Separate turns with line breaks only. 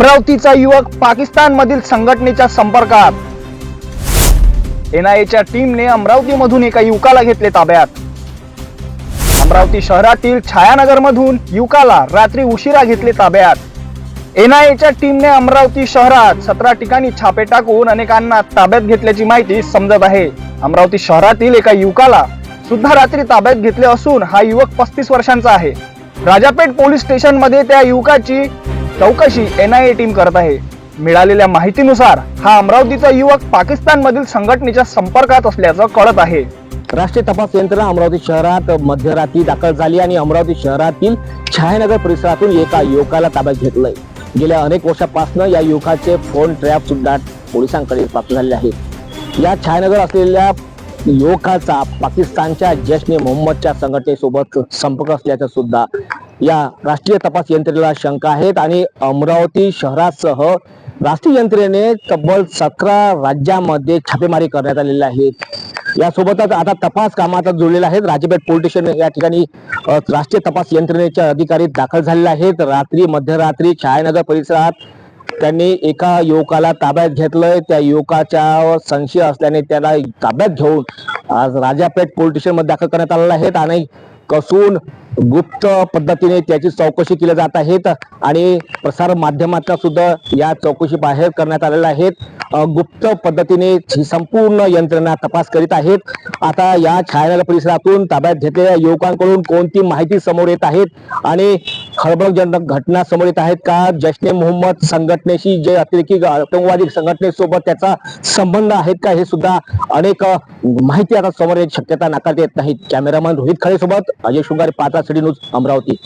अमरावतीचा युवक पाकिस्तान मधील संघटनेच्या संपर्कात. एनआयएच्या टीमने अमरावतीमधून एका युवकाला घेतले ताब्यात. अमरावती शहरातील छायानगर मधून युवकाला रात्री उशिरा घेतले ताब्यात. एनआयएच्या टीमने अमरावती शहरात सतरा ठिकाणी छापे टाकून अनेकांना ताब्यात घेतल्याची माहिती समजत आहे. अमरावती शहरातील एका युवकाला सुद्धा रात्री ताब्यात घेतले असून हा युवक पस्तीस वर्षांचा आहे. राजापेठ पोलीस स्टेशनमध्ये त्या युवकाची चौकशी एन आय ए टीम करत आहे. मिळालेल्या माहितीनुसार हा अमरावतीचा युवक पाकिस्तान मधील संघटनेच्या संपर्कात असल्याचं कळत आहे.
राष्ट्रीय तपास यंत्रणा अमरावती शहरात मध्यरात्री दाखल झाली आणि अमरावती शहरातील छायानगर परिसरातून एका युवकाला ताब्यात घेतलंय. गेल्या अनेक वर्षापासून या युवकाचे फोन ट्रॅप सुद्धा पोलिसांकडे प्राप्त झालेले आहेत. या छायानगर असलेल्या युवकाचा पाकिस्तानच्या जैश मोहम्मदच्या संघटनेसोबत संपर्क असल्याचं सुद्धा या राष्ट्रीय तपास यंत्रणेला शंका आहेत आणि अमरावती शहरासह राष्ट्रीय यंत्रणेने तब्बल सतरा राज्यामध्ये छापेमारी करण्यात आलेली आहे. यासोबतच आता तपास कामात जुळलेला आहेत राजपेठ पोलीस स्टेशन या ठिकाणी राष्ट्रीय तपास यंत्रणेचे अधिकारी दाखल झालेले आहेत. रात्री मध्यरात्री छायानगर परिसरात त्यांनी एका युवकाला ताब्यात घेतलंय. त्या युवकाच्या संशय असल्याने त्याला ताब्यात घेऊन आज राजापेठ पोलीस स्टेशनमध्ये दाखल करण्यात आलेला आहे. आणि कसून गुप्त पद्धतीने त्याची चौकशी केली जात आहेत आणि प्रसार माध्यमातल्या सुद्धा या चौकशी बाहेर करण्यात आलेल्या आहेत. गुप्त पद्धतीने ही संपूर्ण यंत्रणा तपास करीत आहेत. आता या छायानगर परिसरातून ताब्यात घेतलेल्या युवकांकडून कोणती माहिती समोर येत आहेत आणि खळबळजनक घटना समोर येत आहेत का? जश्ने मोहम्मद संघटनेशी जे अतिरेकी आतंकवादी संघटनेसोबत त्याचा संबंध आहेत का? हे सुद्धा अनेक माहिती आता समोर येत शक्यता नाकारता येत नाहीत कॅमेरामॅन रोहित खळे सोबत अजय शृंगारे पात्रा सिटी न्यूज अमरावती.